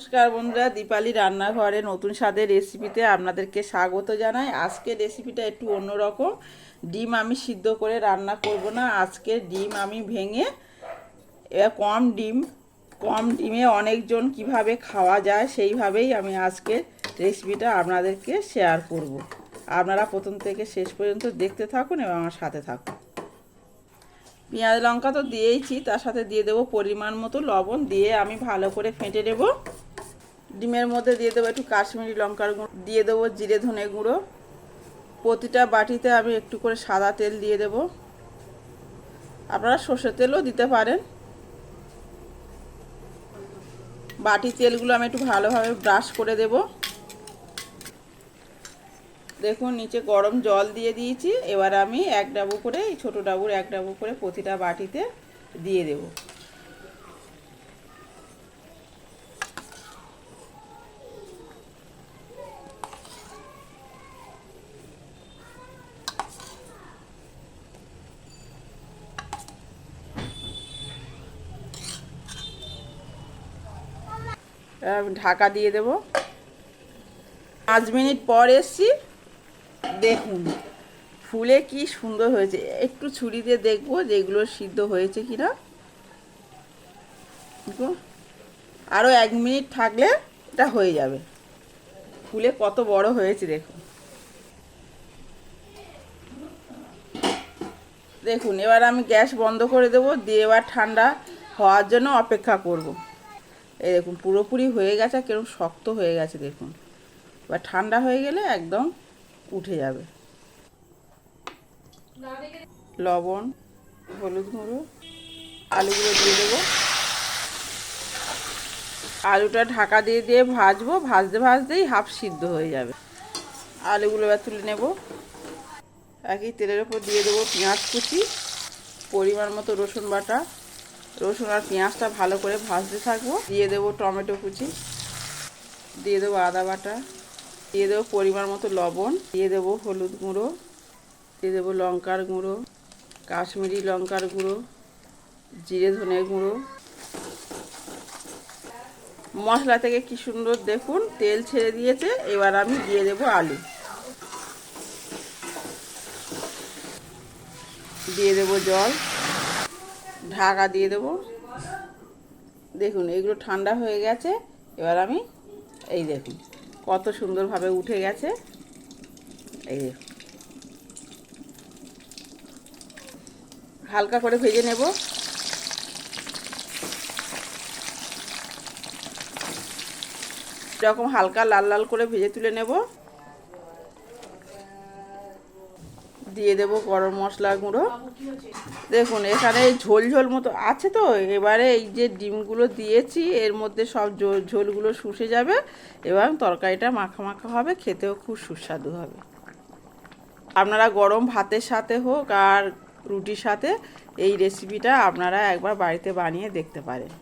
নমস্কার বন্ধুরা, দীপালি রান্নাঘরে নতুন স্বাদের রেসিপিতে আপনাদেরকে স্বাগত জানাই। আজকে রেসিপিটা একটু অন্যরকম। ডিম আমি সিদ্ধ করে রান্না করব না। আজকে ডিম আমি ভেঙে কম ডিম, কম ডিমে অনেকজন কীভাবে খাওয়া যায় সেইভাবেই আমি আজকে রেসিপিটা আপনাদেরকে শেয়ার করব। আপনারা প্রথম থেকে শেষ পর্যন্ত দেখতে থাকুন এবং আমার সাথে থাকুন। পেঁয়াজ, লঙ্কা তো দিয়েইছি, তার সাথে দিয়ে দেবো পরিমাণ মতো লবণ। দিয়ে আমি ভালো করে ফেটে নেব। ডিমের মধ্যে দিয়ে দেবো একটু কাশ্মীরি লঙ্কার গুঁড়ো, দিয়ে দেবো জিরে ধনে গুঁড়ো। প্রতিটা বাটিতে আমি একটু করে সাদা তেল দিয়ে দেব। আপনারা সর্ষের তেলও দিতে পারেন। বাটি তেলগুলো আমি একটু ভালোভাবে ব্রাশ করে দেব। দেখুন, নিচে গরম জল দিয়ে দিয়েছি। এবার আমি এক ডাবু করে, এই ছোটো ডাবুর এক ডাবু করে প্রতিটা বাটিতে দিয়ে দেব। ঢাকা দিয়ে দেব। পাঁচ মিনিট পর এসছি। দেখুন, ফুলে কি সুন্দর হয়েছে। একটু ছুরি দিয়ে দেখব যে এগুলো সিদ্ধ হয়েছে কি কিনা আরও এক মিনিট থাকলে এটা হয়ে যাবে। ফুলে কত বড় হয়েছে দেখুন দেখুন, এবার আমি গ্যাস বন্ধ করে দেব। দিয়ে এবার ঠান্ডা হওয়ার জন্য অপেক্ষা করব। এই দেখুন, পুরোপুরি হয়ে গেছে কীরকম শক্ত হয়ে গেছে, দেখুন। এবার ঠান্ডা হয়ে গেলে একদম উঠে যাবে। লবণ, হলুদ গুঁড়ো, আলুগুলো দিয়ে দেবো। আলুটা ঢাকা দিয়ে দিয়ে ভাজবো, ভাজতে ভাজতেই হাফ সিদ্ধ হয়ে যাবে। আলুগুলো এবার তুলে নেব। একই তেলের ওপর দিয়ে দেবো পেঁয়াজ কুচি, পরিমাণ মতো রসুন বাটা রসুন আর পেঁয়াজটা ভালো করে ভাজতে থাকব। দিয়ে দেবো টমেটো কুচি, দিয়ে দেবো আদা বাটা, দিয়ে দেবো পরিমাণ মতো লবণ, দিয়ে দেবো হলুদ গুঁড়ো, দিয়ে দেবো লঙ্কার গুঁড়ো, কাশ্মীরি লঙ্কার গুঁড়ো, জিরে ধনে গুঁড়ো। মশলা থেকে কি সুন্দর দেখুন, তেল ছেড়ে দিয়েছে, এবার আমি দিয়ে দেবো আলু। দিয়ে দেবো জল। ঢাকা দিয়ে দেবো। দেখুন, এগুলো ঠান্ডা হয়ে গেছে। এবার আমি, এই দেখুন, কত সুন্দরভাবে উঠে গেছে। এই হালকা করে ভেজে নেব। এরকম হালকা লাল লাল করে ভেজে তুলে নেব। দিয়ে দেব গরম মশলা গুঁড়ো। দেখুন, এখানে ঝোল ঝোল মতো আছে তো? এবারে এই যে ডিমগুলো দিয়েছি, এর মধ্যে সব ঝোলগুলো শুষে যাবে, এবং তরকারিটা মাখা মাখা হবে, খেতেও খুব সুস্বাদু হবে। আপনারা গরম ভাতের সাথে হোক আর রুটির সাথে, এই রেসিপিটা আপনারা একবার বাড়িতে বানিয়ে দেখতে পারেন।